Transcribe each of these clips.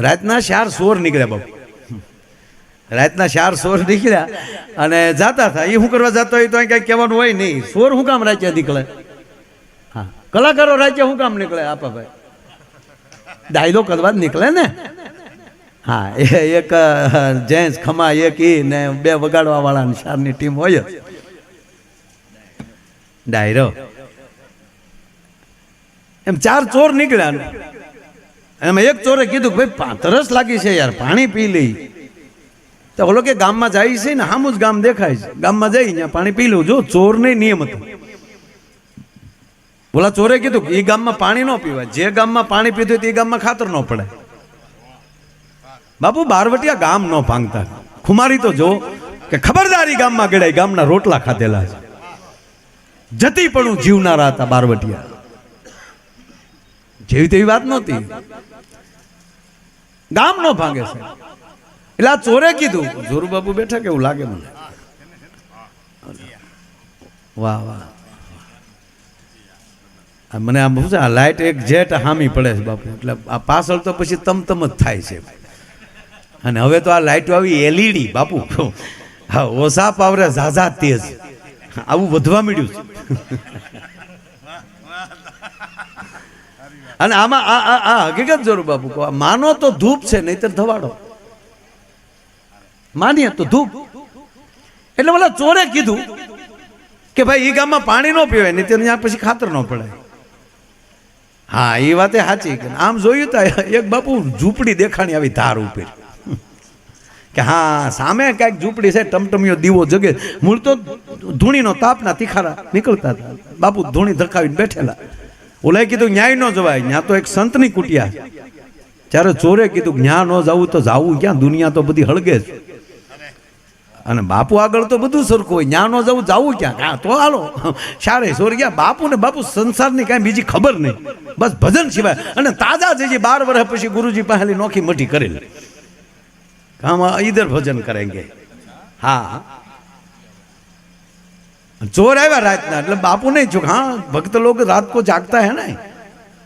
રાતના ચાર સોર નીકળ્યા બાપુ. રાતના ચાર સોર નીકળ્યા અને જાતા હતા. એ શું કરવા જતા હોય તો કાંઈ કહેવાનું હોય નહીં. સોર શું કામ રાજ્ય નીકળે? હા. કલાકારો રાજ્ય શું કામ નીકળે? આપા ભાઈ. ડાયલો કરવા જ નીકળે ને? હા, એ એક જેન્ટ્સ ખમા એક ઈ ને બે વગાડવા વાળા ચારની ટીમ હોય જ. ડાયરો. એમ ચાર ચોર નીકળ્યા. એમાં એક ચોરે કીધું ભાઈ તરસ લાગી છે યાર, પાણી પી લઈ. તો ઓલો કે ગામમાં જાય છે ને સામું જ ગામ દેખાય છે. ગામમાં જઈ ત્યાં પાણી પી લઉં. જો ચોર નહીં નિયમ હતો. ઓલા ચોરે કીધું કે એ ગામમાં પાણી ન પીવાય. જે ગામમાં પાણી પીધું તે ગામમાં ખાતર ન પડે. બાપુ, બારવટિયા ગામ ન ભાંગતા. ખુમારી તો જો કે ખબરદારી ગામમાં ગળાય ગામના રોટલા ખાધેલા છે. જતી પણ જીવનારા હતા બારવટિયા. જેવી તેવી વાત નહોતી. ગામ નો ભાંગે છે. એટલે આ ચોરે કીધું. જોરુ બાપુ બેઠા કેવું લાગે મને? વાહ વાહ. મને આમ શું છે આ લાઈટ એક જેટ હામી પડે છે બાપુ. એટલે આ પાછળ તો પછી તમતમ જ થાય છે. અને હવે તો આ લાઈટો આવી એલઈડી, બાપુ. હા, ઓછા પાવરે ઝાઝા તેજ. આવું વધવા મળ્યું છે. અને આમાં આ આ આ હકીકત જરૂર બાપુ કહો. માનો તો ધૂપ છે, નહીતર ધવાડો. માનીએ તો ધૂપ. એટલે બોલા ચોરે કીધું કે ભાઈ એ ગામમાં પાણી ન પીવાય નહીં ત્યાં પછી ખાતર ન પડે. હા એ વાતે સાચી કે આમ જોયું તા એક બાપુ ઝૂંપડી દેખાણી આવી ધાર ઉપર. કે હા, સામે કાંઈક ઝૂંપડી છે, ટમટમિયો દીવો જગે. મૂળ તો ધૂણીનો તાપના તીખારા નીકળતા હતા. બાપુ ધૂણી ધકાવીને બેઠેલા. ઓલાએ કીધું, ન્યાય ન જવાય. ત્યાં તો એક સંતની કુટિયા. ત્યારે ચોરે કીધું, ન્યા ન જવું તો જાવું, ક્યાં દુનિયા તો બધી હળગે છે અને બાપુ આગળ તો બધું સરખું હોય. ન્યા ન જવું જવું ક્યાં? હા, તો હાલો. સારે સોર ગયા. બાપુ ને બાપુ સંસારની કાંઈ બીજી ખબર નહીં. બસ ભજન સિવાય. અને તાજા જે બાર વર્ષ પછી ગુરુજી પહેલી નોખી મઠી કરેલી. કામ ઈધર ભજન કરેંગે હા. ચોર આવ્યા રાતના, એટલે બાપુ નહીં ચૂક હા, ભક્ત લોકો રાત કો જાગતા હે ને?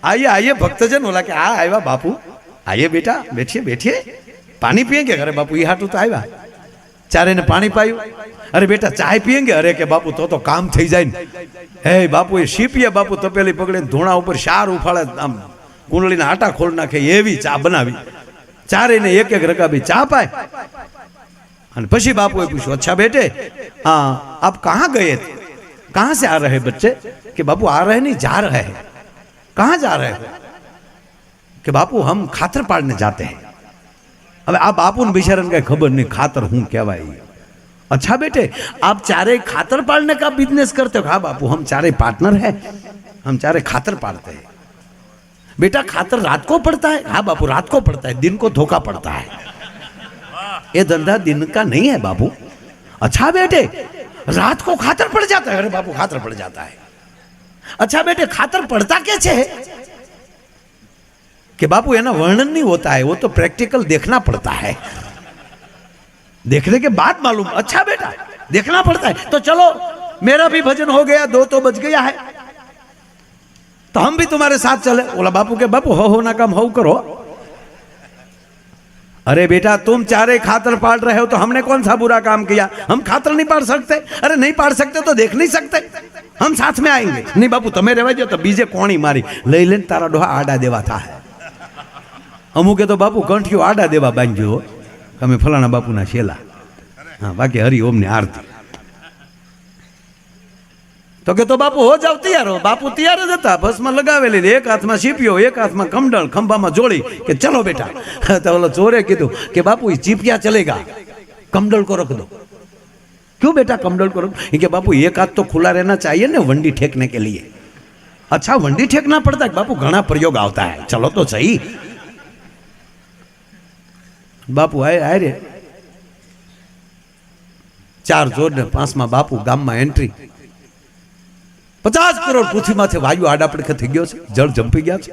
આઈએ આઈએ ભક્ત ભક્તજન ઓલા કે, આ આવ્યા બાપુ, આઈએ બેટા, બેઠીએ બેઠીએ, પાણી પીએંગે? અરે બાપુ એ હાટું તો આવ્યા. ચારે એને પાણી પાયું. અરે બેટા, ચાય પીએંગે? અરે કે, બાપુ, તો તો કામ થઈ જાય ને. હે, બાપુ, એ શીપીએ બાપુ તપેલી પકડીને ધોણા ઉપર શાર ઉફાળે, આમ કુંડળીના આટા ખોલ નાખે, એવી ચા બનાવી. ચારેને એક એક રકાબી ચા પાય. पी बापू पूछो अच्छा बेटे हाँ आप कहा गए थे कहाँ से आ रहे बच्चे कि बापू आ रहे नहीं जा रहे हैं कहा जा रहे हो कि बापू हम खातर पाड़ने जाते हैं अब आप बापू ने बिचारन का खबर नहीं खातर हूँ क्या भाई अच्छा बेटे आप चारे खातर पाड़ने का बिज़नेस करते हो हाँ बापू हम चारे पार्टनर है हम चारे खातर पाड़ते हैं बेटा खातर रात को पड़ता है हाँ बापू रात को पड़ता है दिन को धोखा पड़ता है ये धंधा दिन का नहीं है बाबू अच्छा बेटे रात को खातर पड़ जाता है अरे बापू खातर पड़ जाता है अच्छा बेटे खातर पड़ता कैसे है कि बापू है ना वर्णन नहीं होता है वो तो प्रैक्टिकल देखना पड़ता है देखने के बाद मालूम अच्छा बेटा देखना पड़ता है तो चलो मेरा भी भजन हो गया दो तो बज गया है तो हम भी तुम्हारे साथ चले बोला बापू के बापू हो हो ना काम हो करो अरे बेटा तुम चारे खातर पाड़ रहे हो तो हमने कौन सा बुरा काम किया हम खातर नहीं पाड़ सकते अरे नहीं पाड़ सकते तो देख नहीं सकते हम साथ में आएंगे नहीं बापू તમે રહેવા જો તો બીજે કોણી મારી લઈ લઈને તારા ડોહા આડા દેવા થાય અમુકે તો બાપુ કંઠિયો આડા દેવા બાંધ્યો અમે ફલાણા બાપુના શેલા હા બાકી હરિ ઓમની આરતી તો કે તો બાપુ હો જાવ તૈયાર હો બાપુ તૈયાર જ હતા બસમાં લગાવેલી એક હાથમાં ચીપિયો એક હાથમાં કમડળ ખંભામાં જોડી કે ચલો બેટા તો ઓલો ચોરે કીધું કે બાપુ એ ચીપિયા ચલેગા कमडल को रख दो क्यों बेटा कमडल को रख कि बापू एक हाथ तो खुला रहना चाहिए ना वंडी ठेकने के लिए अच्छा वंडी ठेकना पड़ता है बापू घना प्रयोग आता है चलो तो सही બાપુ આય આય રે ચાર જોર ને પાંચમાં બાપુ ગામમાં એન્ટ્રી પચાસ કરોડ પૃથ્વીમાંથી વાયુ આડાપડખે થઈ ગયો છે. જળ જંપી ગયા છે.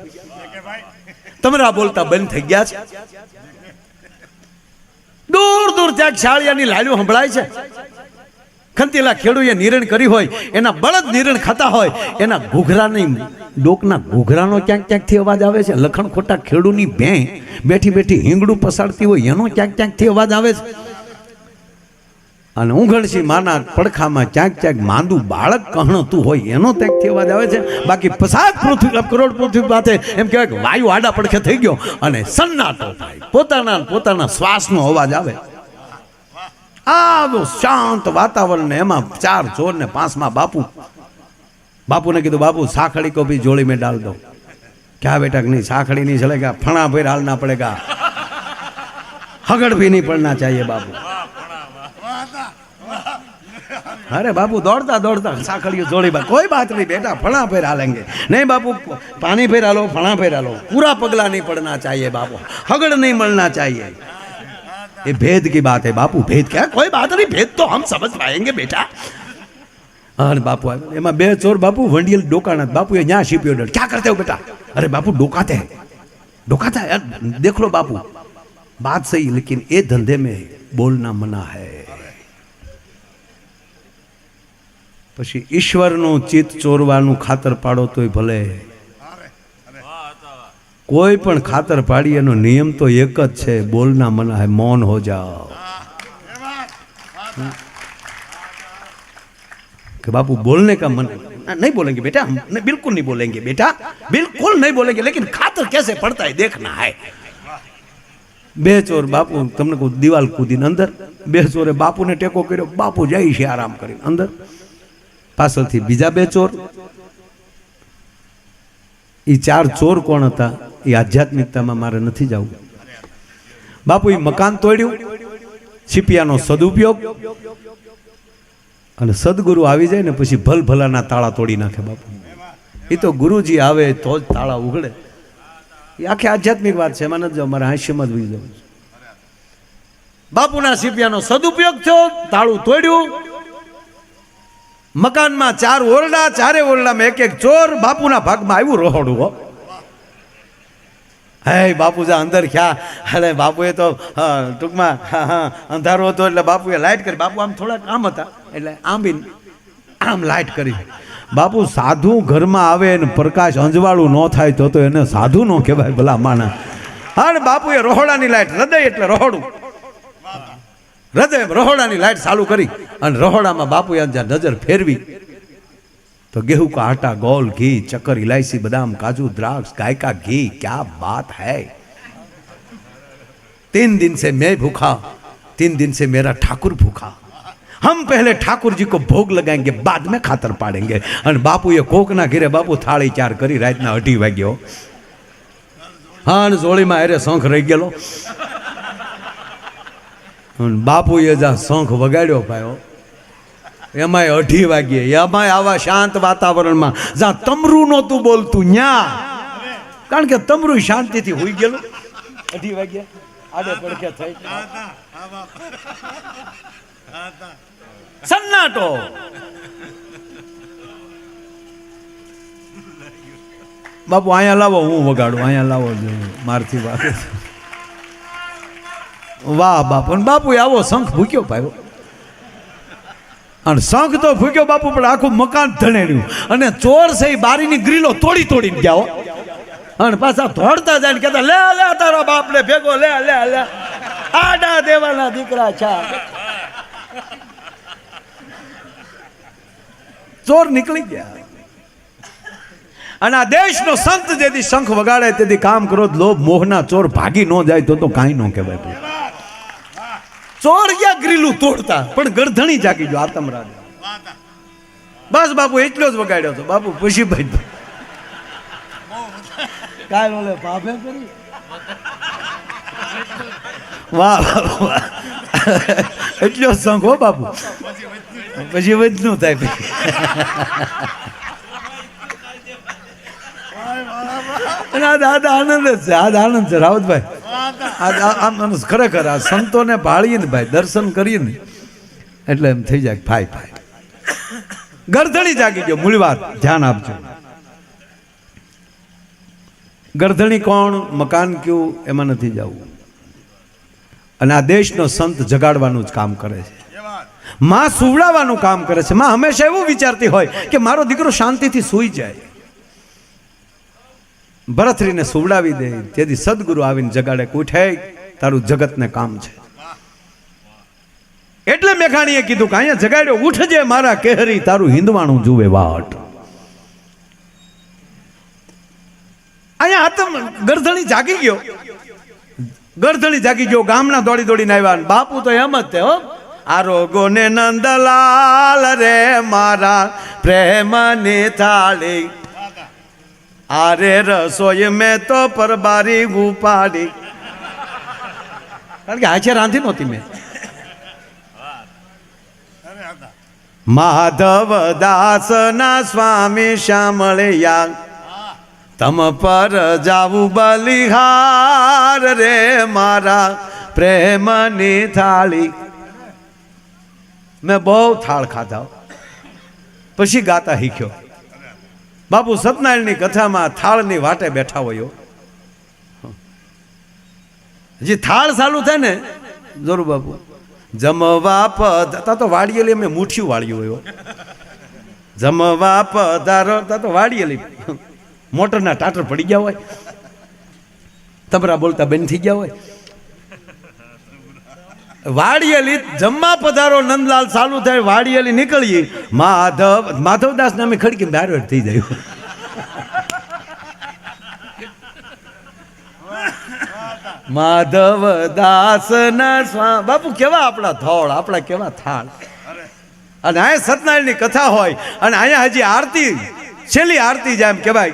તમારા બોલતા બંધ થઈ ગયા છે. દૂર દૂર ત્યાં શાળિયાની લાલીઓ સંભળાય છે. ખંતીલા ખેડૂએ નિરણ કરી હોય, એના બળદ નિરણ ખાતા હોય, એના ઘૂઘરાની ડોકના ઘૂઘરાનો ક્યાંક ક્યાંકથી અવાજ આવે છે. લખણ ખોટા ખેડૂની ભેં બેઠી બેઠી હિંગડું પસાડતી હોય, એનો ક્યાંક ક્યાંકથી અવાજ આવે છે. અને ઉઘડસી માના પડખામાં ક્યાંક ક્યાંક માંદું બાળક કહણતું હોય, એનો ત્યાંકથી અવાજ આવે છે. બાકી પસાદ પૃથ્વી કરોડ પૃથ્વી પાસે એમ કહેવાય કે વાયુ આડા પડખે થઈ ગયો અને સન્નાટો થાય. પોતાના પોતાના શ્વાસનો અવાજ આવે. આવું શાંત વાતાવરણ ને એમાં ચાર ચોર ને પાંચમાં બાપુ. બાપુને કીધું, બાપુ સાખડી કો જોડી મેં ડાલ દો ક્યાં બેટા નહીં? સાખડી નહીં ચલેગા ફણા ભાઈ હાલ ના પડે પડેગા હગડ ભી નહીં પડના ચાહીએ બાપુ. अरे बाबू दौड़ता दौड़ता साखड़ियों जोड़ी में कोई बात नहीं बेटा फणा फिर डालेंगे नहीं बापू पानी फिर डालो फणा फिर डालो पूरा पगला नहीं पड़ना चाहिए बापू हगड़ नहीं मलना चाहिए ये भेद की बात है बापू भेद क्या कोई बात नहीं भेद तो हम समझ पाएंगे बेटा અને બાપુ આવ્યા. એમાં બે ચોર બાપુ વંડિયલ ડોકાના બાપુએ ન્યા શીપ્યો ડર ક્યાં કરતે હો બેટા અરે બાપુ डोकाते हैं डोकाता है यार देख लो बापू बात सही लेकिन ये धंधे में बोलना मना है પછી ઈશ્વરનું ચિત્ત ચોરવાનું ખાતર પાડો તોય ભલે કોઈ પણ ખાતર પાડી એનો નિયમ તો એક જ છે બોલના મના હે મૌન હો જાઓ कि बापू बोलने का मन नहीं बोलेंगे बेटा हम नहीं, बिल्कुल नहीं बोलेंगे बेटा बिल्कुल नहीं बोलेंगे लेकिन खातर कैसे पड़ता है देखना है બે ચોર બાપુ તમને કહું દિવાલ કૂદીને અંદર બે ચોરે બાપુને ટેકો કર્યો બાપુ જાય છે આરામ કરીને અંદર પાછળથી બીજા બે ચોર. એ ચાર ચોર કોણ હતા? એ આધ્યાત્મિકતામાં મારે નથી જવું. બાપુ એ મકાન તોડ્યું. છીપિયાનો સદુપયોગ. અને સદગુરુ આવી જાય ને પછી ભલ ભલાના તાળા તોડી નાખે બાપુ. એ તો ગુરુજી આવે તો જ તાળા ઉઘડે. એ આખી આધ્યાત્મિક વાત છે. એમાં નથી જવું. મારે હાસ્યમાં જ જવું. બાપુના સીપિયાનો સદુપયોગ થયો. તાળું તોડ્યું. મકાનમાં ચાર ઓરડા, ચારે ઓરડામાં એક એક ચોર બાપુના ભાગમાં આવ્યું રહોડું, હો. હે બાપુ જા અંદર ખ્યા અરે, બાપુએ તો ટૂંકમાં અંધારો હતો એટલે બાપુએ લાઇટ કરી. બાપુ આમ થોડાક આમ હતા, એટલે આમ બી આમ લાઇટ કરી. બાપુ સાધુ ઘરમાં આવે ને પ્રકાશ અંજવાળું ન થાય તો તો એને સાધુ ન કહેવાય ભલા માણા હા બાપુએ રોહડાની લાઇટ હૃદય એટલે રોહોડું. હૃદય રહોડાની લાઈટ ચાલુ કરી અને રહોડામાં બાપુએ જ્યાં નજર ફેરવી तो गेहूं का आटा गोल घी चक्कर इलायची बादाम काजू द्राक्ष गाय का घी क्या बात है तीन दिन से मैं भूखा तीन दिन से मेरा ठाकुर भूखा हम पहले ठाकुर जी को भोग लगाएंगे बाद में खातर पाड़ेंगे અને બાપુએ કોકના ઘેરે બાપુ થાળી ચાર કરી રાતના અઢી વાગ્યો હા અને જોડીમાં અરે શંખ રહી ગયેલો અને બાપુએ જ્યાં શંખ વગાડ્યો પાયો. એમાંય અઢી વાગ્યે. એમાંય આવા શાંત વાતાવરણમાં જ્યાં તમરું નહોતું બોલતું, ન્યા. કારણ કે તમરું શાંતિથી હોઈ ગયેલું. અઢી વાગ્યે. આડે પડખે થઈ. સન્નાટો. બાપુ, અહીંયા લાવો, હું વગાડું. અહીંયા લાવો મારથી વાગે. વાહ બાપુ, અને બાપુ આવો શંખ ભૂક્યો પાયો અને શંખ તો ફૂક્યો બાપુ, પણ આખું મકાન ધણેડ્યું અને ચોર છે એ બારીની ગ્રીલો તોડી તોડીને ગયા. અને પાછા ધોડતા જાય ને કહેતા, લે લે, તારા બાપને ભેગો, લે લે લે. આડા દેવાના દીકરા છે. ચોર નીકળી ગયા. અને આ દેશનો સંત જેથી શંખ વગાડે, તેથી કામ કરો, લોભ, મોહના ચોર ભાગી ન જાય તો તો કાંઈ ન કહેવાય. ભાઈ ચોર ગયા ગ્રીલું તોડતા. પણ ગરધણી જાગી ગયો આતમ રાજા. બસ બાપુ એટલો જ વગાડ્યો હતો બાપુ પછી ભાઈ. કાલ ઓલે ભાભે કરી? વાહ વાહ, એટલો સંઘ હો બાપુ. પછી વધનું થાય પછી અને આ દાદા આનંદ જ છે આ આનંદ છે રાવતભાઈ. ખરેખર આ સંતોને ભાળીએ ને ભાઈ, દર્શન કરીએ ને એટલે એમ થઈ જાય ભાઈ ભાઈ. ગરધણી જાગી ગયો મૂળ વાત ધ્યાન આપજો. ગરધણી કોણ? મકાન કયું? એમાં નથી જવું. અને આ દેશનો સંત જગાડવાનું જ કામ કરે છે. માં સુવડાવવાનું કામ કરે છે. માં હંમેશા એવું વિચારતી હોય કે મારો દીકરો શાંતિથી સૂઈ જાય. ભરથરીને સુવડાવી દે. તેથી સદગુરુ આવીને જગાડે ઉઠે, તારું જગતને કામ છે. એટલે મેઘાણીએ કીધું કે અહીંયા જગાડ્યો, ઉઠજે મારા કેહરી, તારું હિંદવાણું જુએ વાટ. અહીંયા આતમ ગરધણી જાગી ગયો. ગરધણી જાગી ગયો, ગામના દોડી દોડીને આવ્યા બાપુ તો એમ જ તે હો આરોગો ને નંદલાલ રે મારા પ્રેમની થાળી આરે રસોઈ મેં તો પરબારી ઉપાડી. કારણ કે હાચે રાંધી નહોતી મેં. માધવ દાસના સ્વામી શામળિયા. તમ પર જાવું બલિહાર રે મારા પ્રેમની થાળી. મેં બહુ થાળ ખાધા. પછી ગાતા શીખ્યો. બાપુ સતનારાયણની કથામાં થાળની વાટે બેઠા હોય જે થાળ ચાલુ થાય ને? જરૂર બાપુ. જમવા પધ તો વાળીએલી અમે મુઠ્યું વાળ્યું હોય. જમવા પધારો તા તો વાળીએલી મોટરના ટાટર પડી ગયા હોય. તબરા બોલતા બેન થઈ ગયા હોય. વાડિયેલી જમવા પધારો, નંદલાલ ચાલુ થાય, વાડિયેલી નીકળીએ. માધવ માધવદાસ નામે ખડકી દારોડ થઈ જાય. માધવ દાસ ના બાપુ કેવા આપણા થોળ આપણા કેવા થાળ. અને અહીંયા સત્યનારાયણની કથા હોય, અને અહીંયા હજી આરતી, છેલ્લી આરતી જેમ કહેવાય,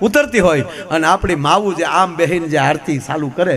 ઉતરતી હોય. અને આપણી માવું જે આમ બેહીને જે આરતી ચાલુ કરે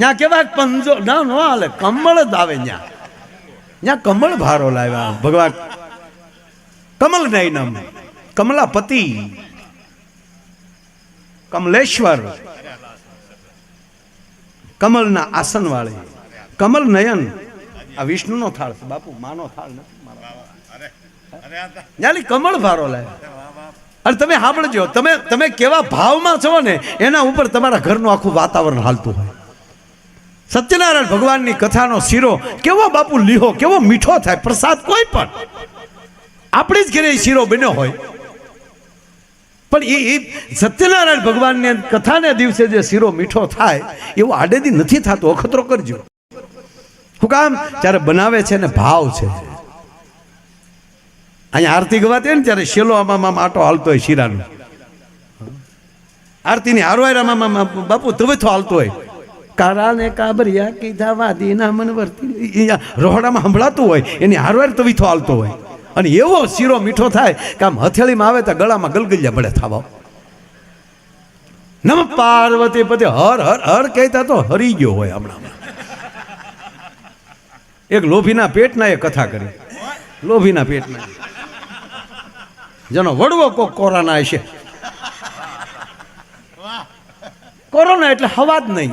ત્યાં કેવા પંજો ના, ન હાલે, કમળ જ આવે ત્યાં ત્યાં કમળ ભારો લાવ્યા. ભગવાન, કમલ નયનમ, કમલાપતિ, કમલેશ્વર, કમલના આસન વાળી કમલ નયન. આ વિષ્ણુનો થાળ છે, બાપુ, માનો થાળ નથી ન્યાલી કમળ ભારો લાવ્યા. અને તમે સાંભળજો, તમે તમે કેવા ભાવમાં છો ને, એના ઉપર તમારા ઘરનું આખું વાતાવરણ હાલતું હોય. સત્યનારાયણ ભગવાનની કથાનો શીરો કેવો બાપુ લીહો, કેવો મીઠો થાય, પ્રસાદ કોઈ પણ. આપણી જ ઘરે શીરો બન્યો હોય. પણ એ સત્યનારાયણ ભગવાનની કથાને દિવસે જે શીરો મીઠો થાય, એવો આડેદી નથી થતો, અખતરો કરજો. શું કામ જ્યારે બનાવે છે ને ભાવ છે. અહીંયા આરતી ગવાતી ને ત્યારે શેલો આમાં આમ આટો હાલતો હોય શીરાનો. આરતીની હારવાયરામાં બાપુ તવેથો હાલતો હોય. કારા ને કાબરિયા કીધા, વાદીના મન વર્તી રોહડામાં સંભળાતું હોય, એની હારવાર તવીથો હાલતો હોય. અને એવો શીરો મીઠો થાય કે આમ હથેળીમાં આવે તો ગળામાં ગલગલિયા બળે થવા. નમ પાર્વતી પતિ, હર હર હર કહેતા તો હરી ગયો હોય હમણાં એક લોભીના પેટના એ કથા કરી. લોભીના પેટના. જેનો વડવો કોક કોરોના હશે. કોરોના એટલે હવા જ નહીં.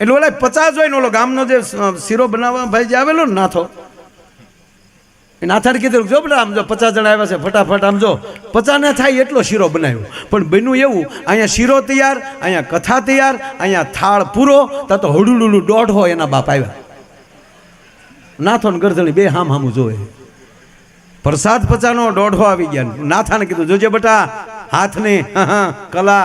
એટલે ઓલા પચાસ હોય ને ઓલો ગામનો જે શીરો બનાવવા ભાઈ જે આવેલો ને નાથો. એ નાથાને કીધું, જો બધા આમ જો પચાસ જણા આવ્યા છે, ફટાફટ આમ જો. પચાસ ના થાય એટલો શીરો બનાવ્યો. પણ બન્યું એવું, અહીંયા શીરો તૈયાર, અહીંયા કથા તૈયાર, અહીંયા થાળ પૂરો તા તો હળુડુલું દોઢ હોય એના બાપ આવ્યા. નાથો ને ગરધણી બે હામ હામું જોવે. પ્રસાદ પચાનો દોઢો આવી ગયા. નાથાને કીધું, જોજે બેટા, હાથને કલા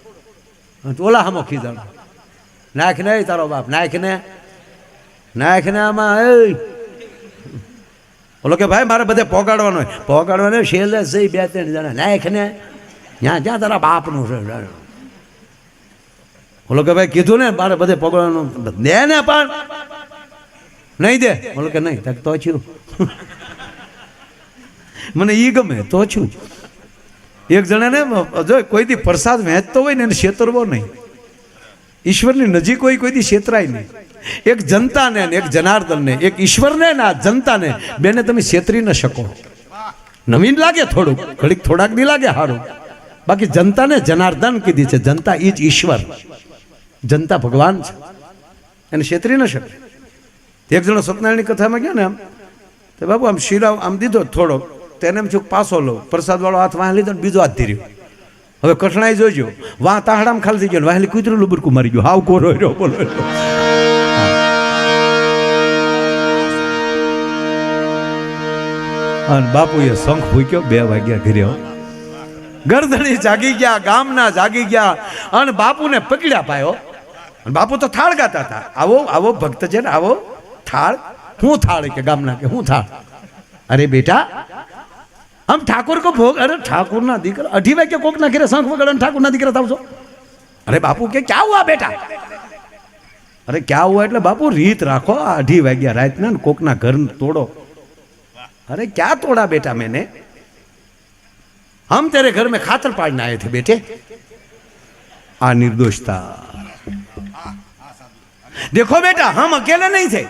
ઓલા હમો ખીજાણો નાખ ને તારો બાપ નાખ ને નાખ ને આમાં એ ઓલો કે ભાઈ, મારે બધે પોગાડવાનો પોગાડવાનો છેલ્લે જઈ બે ત્રણ જણા નાખ ને જ્યાં જ્યાં તારા બાપનું છે ઓલો કે ભાઈ, કીધું ને, મારે બધે પોગાડવાનું. દે ને પણ. નહીં દે. ઓલો કે નહીં, તક તો છું. મને ઈ ગમે, તો છું એક જણાને જો કોઈ દી પ્રસાદ વહેંચતો હોય ને એને છેતરવો નહીં. ઈશ્વરની નજીક હોય કોઈ દી છેતરાય નહીં. એક જનતાને એક જનાર્દનને, એક ઈશ્વરને ને જનતાને બેને તમે છેતરી ન શકો. નવીન લાગે થોડુંક, ઘડીક થોડાક દી લાગે સારું બાકી જનતાને જનાર્દન કીધી છે, જનતા ઈ જ ઈશ્વર. જનતા ભગવાન છે. એને છેતરી ન શકે. એક જણો સત્યનારાયણની કથામાં ગયા ને આમ, તો બાબુ આમ શિરાવ આમ દીધો થોડોક. તેને એમ છું પાછો લો. પ્રસાદવાળો હાથ વાહ લીધો બીજો હાથ ધીર્યો. હવે કઠણાઈ જોજો. વાહ તાહડામાં ખાલી થઈ ગયો વાહેલી કૂતરું લુબરકું મારી ગયો. હાવ કોરો રહ્યો બોલો અને બાપુએ શંખ ફૂક્યો, બે વાગ્યા ઘરે ગરદણી જાગી ગયા, ગામના જાગી ગયા. અને બાપુને પકડ્યા પાયો અને બાપુ તો થાળ ગાતા હતા. આવો આવો ભક્ત છે ને, આવો થાળ. હું થાળ કે ગામના કે હું થાળ? અરે બેટા આમ ઠાકોર કો ભોગ? અરે ઠાકોરના દીકરા, અઢી વાગે કોક ના ઘેરે શંખ વગાડે ઠાકોરના દીકરા થાવ છો અરે બાપુ કે ક્યાં હુઆ બેટા? અરે ક્યાં હુઆ એટલે બાપુ રીત રાખો, આ અઢી વાગ્યા રાતના કોકના ઘર તોડો. અરે ક્યાં તોડા બેટા મેને? હમ તેરે ઘર મેં ખાતર પાડને આયે થે બેટે. આ નિર્દોષતા. દેખો બેટા હમ અકેલે નહીં थे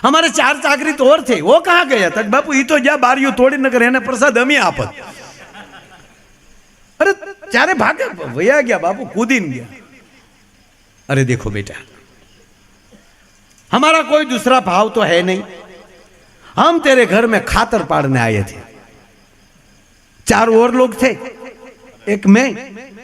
हमारे चार चाकरी तो और थे वो कहाँ गया तक बापू ये तो जा बारियों तोड़ी नगर है प्रसाद हम ही आपत अरे चारे भागे भैया गया बापू कूदीन गया अरे देखो बेटा हमारा कोई दूसरा भाव तो है नहीं हम तेरे घर में खातर पाड़ने आए थे चार और लोग थे एक मैं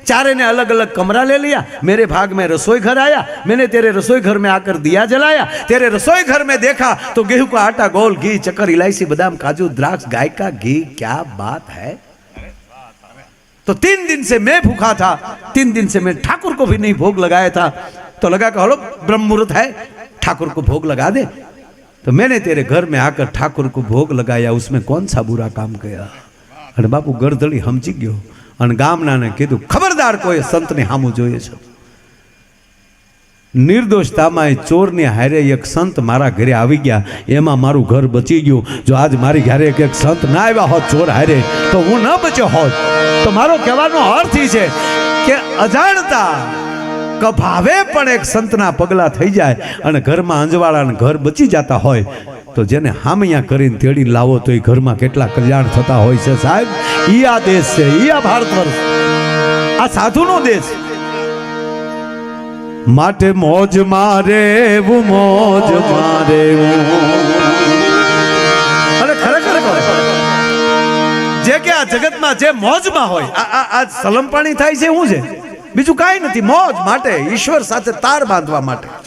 चारे ने अलग अलग कमरा ले लिया। मेरे भाग में रसोई घर आया। मैंने तेरे रसोई घर में आकर दिया जलाया। तेरे रसोई घर में देखा तो गेहूँ का आटा, गोल घी, चक्कर, इलायची, बादाम, काजू, द्राक्ष, गाय का घी। क्या बात है? तो तीन दिन से मैं भूखा था। तीन दिन से मैं ठाकुर को भी नहीं भोग लगाया था। तो लगा कहो ब्रह्म मुहूर्त है। ठाकुर को भोग लगा दे। तो मैंने तेरे घर में आकर ठाकुर को भोग लगाया। उसमें कौन सा बुरा काम किया अरे बापू गर्दड़ी हमची गयो। અને ગામનાને કીધું, ખબરદાર કોઈ સંતને સામું જોઈએ છે. નિર્દોષતામાં એ ચોરની હારે એક સંત મારા ઘરે આવી ગયા. એમાં મારું ઘર બચી ગયું. જો આજ મારી ઘરે એક એક સંત ના આવ્યા હોત ચોર હારે, તો હું ન બચ્યો હોત. તો મારો કહેવાનો અર્થ એ છે કે અજાણતા કભાવે પણ એક સંતના પગલા થઈ જાય અને ઘરમાં અંજવાળાને ઘર બચી જતા હોય તો જેને હામૈયા કરીને તેડી લાવો તો એ ઘરમાં કેટલા કલ્યાણ થતા હોય છે સાહેબ? ઈ આ દેશ છે, ઈ આ ભારત વર્ષ. આ સાધુનો દેશ. માટે મોજ મારે એવું, મોજ મારે અરે ખરેખર જે કે આ જગતમાં જે મોજમાં હોય, આ આ સલમપાણી થાય છે શું છે. બીજું કાંઈ નથી, મોજ માટે, ઈશ્વર સાથે તાર બાંધવા માટે.